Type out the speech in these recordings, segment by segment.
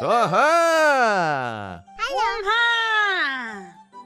사하 홈하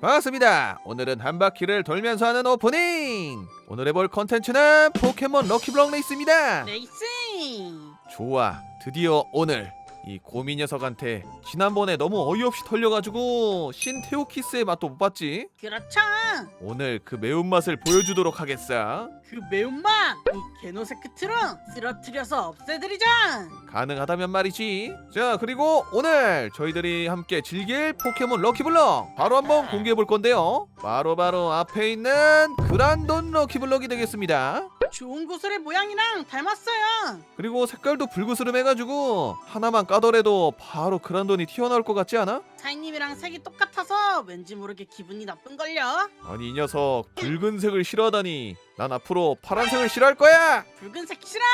반갑습니다. 오늘은 한 바퀴를 돌면서 하는 오프닝. 오늘 해볼 컨텐츠는 포켓몬 럭키블럭 레이스입니다. 레이스 좋아, 드디어 오늘 이 고미 녀석한테 지난번에 너무 어이없이 털려가지고 신테오키스의 맛도 못 봤지. 그렇죠 오늘 그 매운맛을 보여주도록 하겠어. 그 매운맛 이 게노세 끝으로 쓰러뜨려서 없애드리자 가능하다면 말이지. 자, 그리고 오늘 저희들이 함께 즐길 포켓몬 럭키블럭 바로 한번 공개해 볼 건데요. 바로 바로 앞에 있는 그란돈 럭키블럭이 되겠습니다. 좋은 구슬의 모양이랑 닮았어요. 그리고 색깔도 붉으스름해가지고 하나만 까더라도 바로 그란돈이 튀어나올 것 같지 않아? 사인님이랑 색이 똑같아서 왠지 모르게 기분이 나쁜걸요? 아니 이 녀석 붉은색을 싫어하다니. 난 앞으로 파란색을 싫어할 거야! 붉은색 싫어!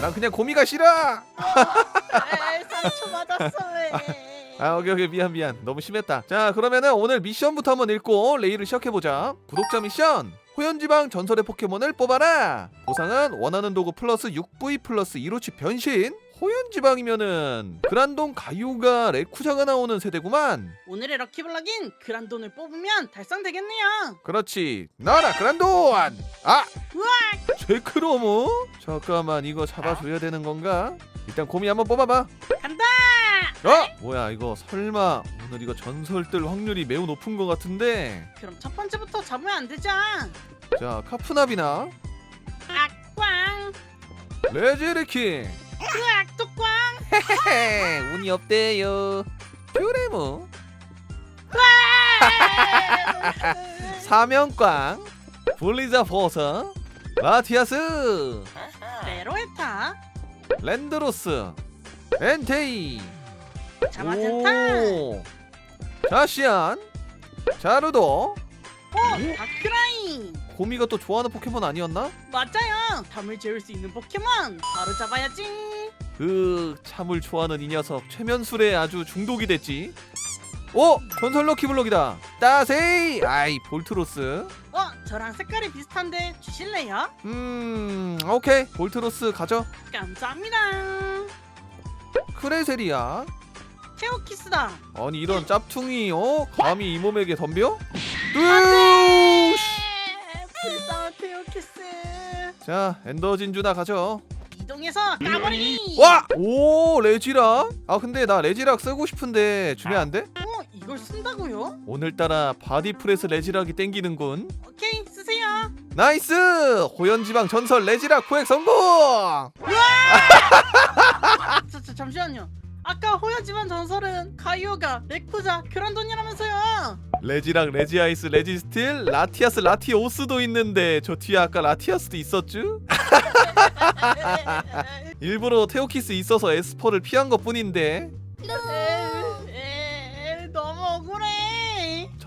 난 그냥 고미가 싫어! 에이, 상처 받았어 왜. 아 오케이 오케이. 미안 미안. 너무 심했다. 자 그러면은 오늘 미션부터 한번 읽고 레이를 시작해보자. 구독자 미션. 호연지방 전설의 포켓몬을 뽑아라. 보상은 원하는 도구 플러스 6V 플러스 1호치 변신. 호연지방이면은 그란돈 가이오가 레쿠자가 나오는 세대구만. 오늘의 럭키블럭인 그란돈을 뽑으면 달성되겠네요. 그렇지. 나라 그란돈! 아! 제크로무? 잠깐만 이거 잡아줘야 되는 건가? 일단 고미 한번 뽑아봐 어? 뭐야 이거 설마 오늘 이거 전설 뜰 확률이 매우 높은 것 같은데. 그럼 첫 번째부터 잡으면 안 되죠 자 카프나비나. 악꽝 레지르키 으악 뚜꽝 헤헤 운이 없대요. 퓨레무 사면꽝 블리자 포서. 라티아스. 네로에타. 랜드로스. 엔테이 자마젠타 오. 자시안 자루도 오 다크라인 고미가 또 좋아하는 포켓몬 아니었나? 맞아요 담을 재울 수 있는 포켓몬 바로 잡아야지 그 참을 좋아하는 이 녀석 최면술에 아주 중독이 됐지. 오 전설 럭키블럭이다. 따세이 아이 볼트로스. 어 저랑 색깔이 비슷한데 주실래요? 음 오케이 볼트로스 가져. 감사합니다 크레세리아. 테오키스다 아니 이런 짭퉁이 어 감히 이 몸에게 덤벼? 불쌍한 테오키스 자 엔더 진주나 가져. 이동해서 까버리기 와! 오 레지락. 아 근데 나 레지락 쓰고 싶은데 주면 안 돼? 어 이걸 쓴다고요? 오늘따라 바디프레스 레지락이 땡기는군. 오케이 쓰세요 나이스! 호연지방 전설 레지락 코엑 성공! 저, 저 잠시만요 아까 호야지만 전설은 가이오가 레쿠자 그란돈이라면서요. 레지랑 레지아이스 레지스틸 라티아스 라티오스도 있는데 저 뒤에 아까 라티아스도 있었쥬? 일부러 테오키스 있어서 에스퍼를 피한 것 뿐인데. 에,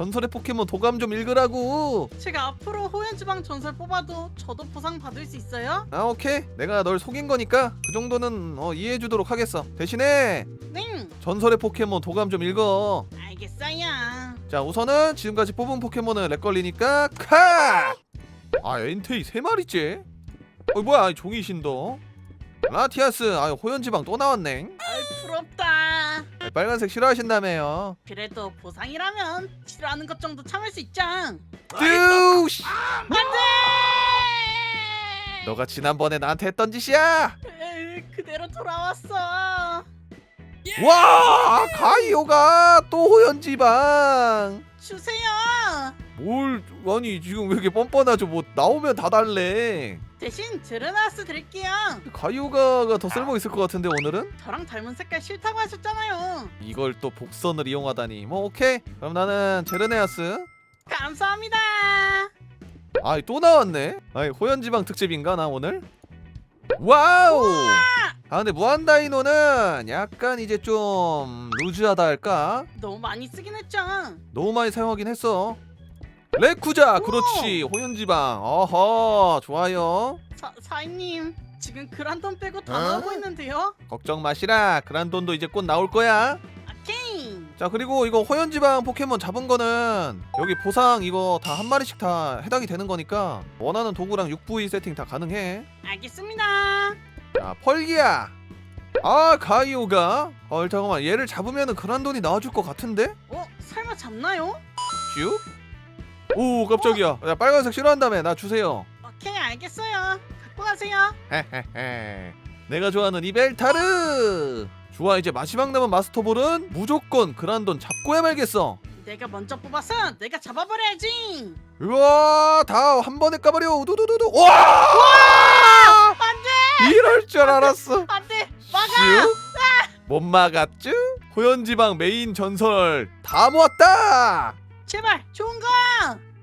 전설의 포켓몬 도감 좀 읽으라고. 제가 앞으로 호연지방 전설 뽑아도 저도 보상 받을 수 있어요? 아 오케이. 내가 널 속인 거니까 그 정도는 어, 이해해주도록 하겠어. 대신에 네. 전설의 포켓몬 도감 좀 읽어. 알겠어요. 자 우선은 지금까지 뽑은 포켓몬은 렉걸리니까 카! 아 엔테이 세 마리째? 어 뭐야? 아이, 종이 신도. 라티아스. 아 호연지방 또 나왔네 빨간색 싫어하신다며요. 그래도 보상이라면 싫어하는 것 정도 참을 수 있죠. 뚜시 안돼! 너가 지난번에 나한테 했던 짓이야! 에이, 그대로 돌아왔어. 와! 가이오가 또 호연지방! 주세요 뭘 아니 지금 왜 이렇게 뻔뻔하죠? 뭐 나오면 다 달래. 대신 제르나스 드릴게요. 가이오가가 더 쓸모 있을 것 같은데 오늘은? 저랑 닮은 색깔 싫다고 하셨잖아요. 이걸 또 복선을 이용하다니. 뭐 오케이. 그럼 나는 제르네아스. 감사합니다. 아이 또 나왔네. 아이 호연지방 특집인가 나 오늘? 와우! 아 근데 무한다이노는 약간 이제 좀 루즈하다 할까? 너무 많이 쓰긴 했죠. 너무 많이 사용하긴 했어 레쿠자 그렇지. 호연지방. 어허 좋아요. 사, 사인님 지금 그란돈 빼고 다 어? 나오고 있는데요? 걱정 마시라. 그란돈도 이제 곧 나올 거야. 오케이. 자 그리고 이거 호연지방 포켓몬 잡은 거는 여기 보상 이거 다 한 마리씩 다 해당이 되는 거니까 원하는 도구랑 6부위 세팅 다 가능해. 알겠습니다. 자 펄기야. 아 가이오가? 어 잠깐만. 얘를 잡으면은 그란돈이 나와줄 것 같은데? 어? 설마 잡나요? 슉? 오 깜짝이야. 야 빨간색 싫어한다며. 나 주세요. 오케이 알겠어요. 갖고 가세요. 헤헤헤. 내가 좋아하는 이 벨타르! 좋아 이제 마지막 남은 마스터볼은 무조건 그란돈 잡고야 말겠어. 내가 먼저 뽑아서 내가 잡아버려야지. 우와 다 한 번에 까버려. 우두두두두. 와! 안돼! 이럴 줄 알았어. 안돼! 막아. 슉? 못 막았쥬? 호연지방 메인 전설 다 모았다 제발 좋은 거.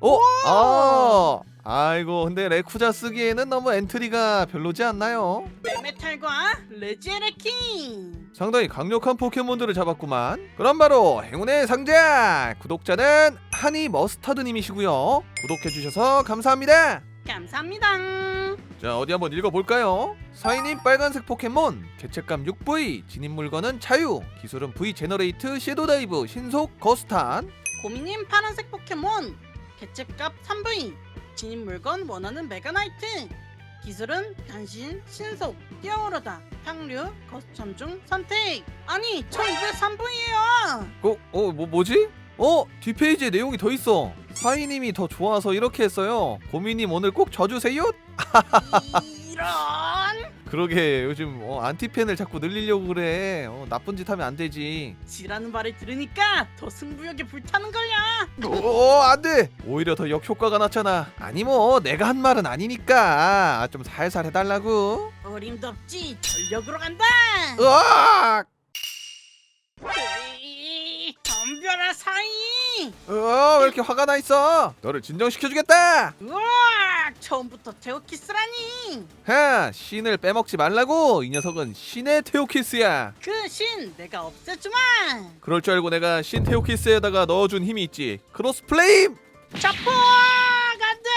어? 아 아이고 근데 레쿠자 쓰기에는 너무 엔트리가 별로지 않나요? 멜메탈과 레지에레킹. 상당히 강력한 포켓몬들을 잡았구만 그럼 바로 행운의 상자 구독자는 하니 머스타드님이시고요 구독해주셔서 감사합니다 감사합니다. 자 어디 한번 읽어볼까요? 사인님 빨간색 포켓몬 개체감 6V 진입 물건은 자유 기술은 V 제너레이트 섀도다이브 신속 거스탄 고미님 파란색 포켓몬 개체값 3V 진입 물건 원하는 메가나이트 기술은 단신 신속 뛰어오르다 향류 거스천 중 선택 아니 저 이제 3V예요 어? 어? 뭐, 뭐지? 어? 뒷페이지에 내용이 더 있어 사인님이 더 좋아서 이렇게 했어요 고미님 오늘 꼭 져주세요 이런 그러게 요즘 어, 안티팬을 자꾸 늘리려고 그래. 어, 나쁜 짓 하면 안 되지. 지라는 말을 들으니까 더 승부욕에 불타는 걸야 어 안돼! 오히려 더 역효과가 났잖아. 아니 뭐 내가 한 말은 아니니까. 아, 좀 살살 해달라고. 어림도 없지. 전력으로 간다! 으악! 으이, 덤벼라 사이! 어 왜 이렇게 화가 나 있어? 너를 진정시켜주겠다! 으악 처음부터 테오키스라니. 하 신을 빼먹지 말라고. 이 녀석은 신의 테오키스야. 그 신 내가 없애주마. 그럴 줄 알고 내가 신 테오키스에다가 넣어준 힘이 있지. 크로스 플레임! 자포 안돼!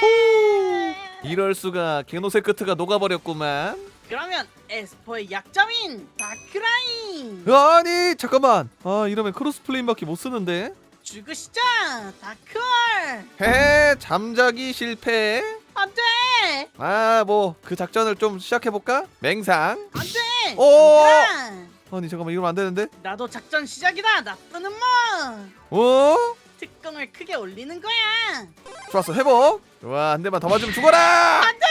호호호! 이럴 수가. 게노세크트가 녹아버렸구만. 그러면 에스퍼의 약점인 다크라인. 아니 잠깐만. 아 이러면 크로스 플레임밖에 못 쓰는데 죽으시자 다크월 헤 잠자기 실패. 안돼. 아 뭐 그 작전을 좀 시작해볼까? 맹상. 안돼. 오! 아니 잠깐만 이러면 안 되는데? 나도 작전 시작이다. 나쁘는 뭐 어? 특공을 크게 올리는 거야. 좋았어 회복. 좋아 한 대만 더 맞으면 죽어라! 안돼.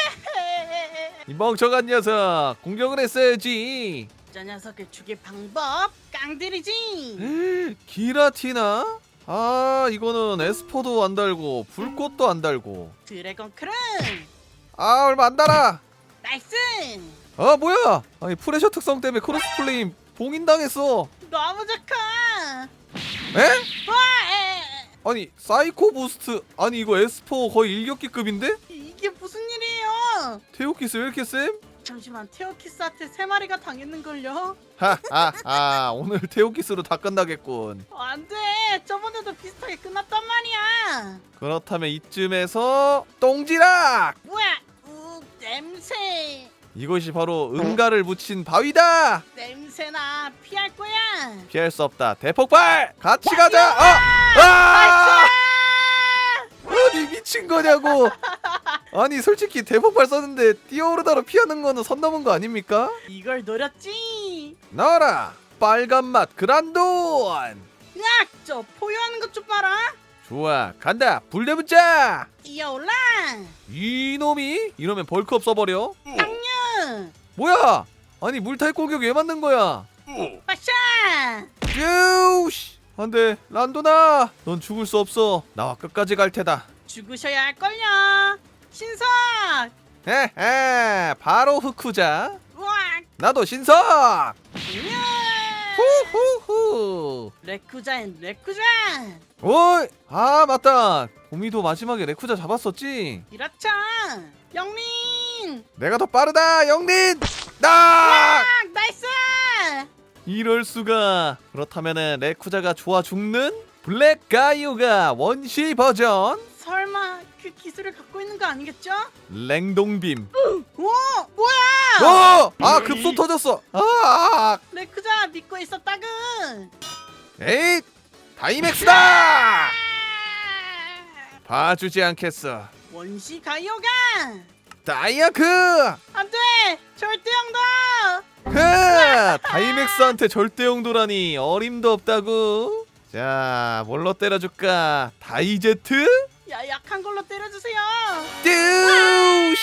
이 멍청한 녀석 공격을 했어야지. 저 녀석을 죽일 방법 깡들이지. 기라티나 아 이거는 에스포도 안 달고 불꽃도 안 달고. 드래곤 크른 아 얼마 안 달아! 나이스! 아 뭐야! 아니 프레셔 특성 때문에 크로스 플레임 봉인당했어. 너무 좋다 에? 와 에, 아니 사이코 부스트 아니 이거 에스포 거의 일격기급인데? 이게 무슨 일이에요? 테오키스 왜 이렇게 쌤? 잠시만 테오키스한테 세 마리가 당했는걸요? 하하하 오늘 테오키스로 다 끝나겠군. 안돼! 저번에도 비슷하게 끝났단 말이야! 그렇다면 이쯤에서 똥지락! 뭐야 우 냄새! 이것이 바로 응가를 묻힌 바위다! 냄새나 피할 거야! 피할 수 없다. 대폭발! 같이 가자! 아! 아! 아니 미친 거냐고 아니 솔직히 대폭발 썼는데 뛰어오르다로 피하는 거는 선 넘은 거 아닙니까? 이걸 노렸지. 나와라! 빨간 맛 그란돈! 야저 포효하는 것 좀 봐라. 좋아 간다 불대문자! 뛰어올라! 이놈이? 이러면 벌크업 써버려? 당뇨! 뭐야? 아니 물탈 공격 왜 만든 거야? 빠샤! 쭈우씨! 안돼 란도나 넌 죽을 수 없어. 나와 끝까지 갈 테다. 죽으셔야 할걸요 신석! 헤헤 바로 흑후자. 우악! 나도 당뇨 후후후. 레쿠자엔 레쿠자! 오이 아 맞다. 고미도 마지막에 레쿠자 잡았었지? 이라차 영민! 내가 더 빠르다 영린 나! 아 나이스! 이럴 수가. 그렇다면은 레쿠자가 좋아 죽는 블랙 가이오가 원시 버전 그 기술을 갖고 있는 거 아니겠죠? 랭동빔 오 뭐야 어! 아 급소 터졌어 아 레쿠자 믿고 있었다군 에잇 다이맥스다 봐주지 않겠어 원시 가이오가 다이아크 안 돼 절대 형다 흐! 다이맥스한테 절대 용도라니 어림도 없다고. 자, 뭘로 때려줄까? 다이제트? 야 약한 걸로 때려주세요. 뚜우씨!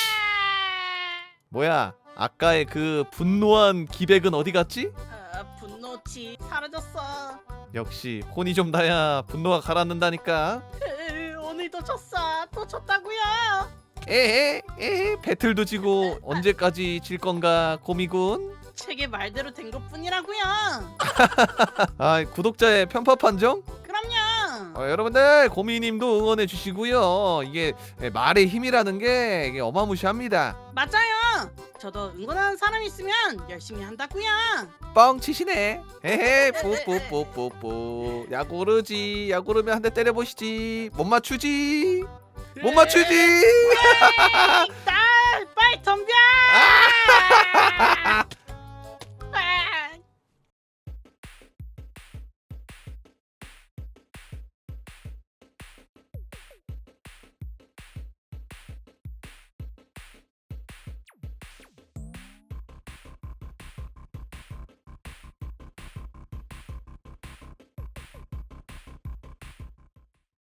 뭐야? 아까의 그 분노한 기백은 어디 갔지? 아, 분노치 사라졌어. 역시 혼이 좀 나야 분노가 가라앉는다니까. 으, 오늘도 졌어. 또 졌다고요. 에헤, 에헤, 배틀도 지고 언제까지 질 건가 고미군. 책의 말대로 된 것뿐이라고요. 아, 구독자의 편파 판정? 어, 여러분들 고미님도 응원해 주시고요. 이게 말의 힘이라는 게 이게 어마무시합니다. 맞아요. 저도 응원하는 사람 있으면 열심히 한다고요. 뻥 치시네. 에헤, 뿌뿌뿌뿌뿌. 야구르지, 야구르면 한 대 때려보시지. 못 맞추지. 못 맞추지. 딸, 빨리 덤벼.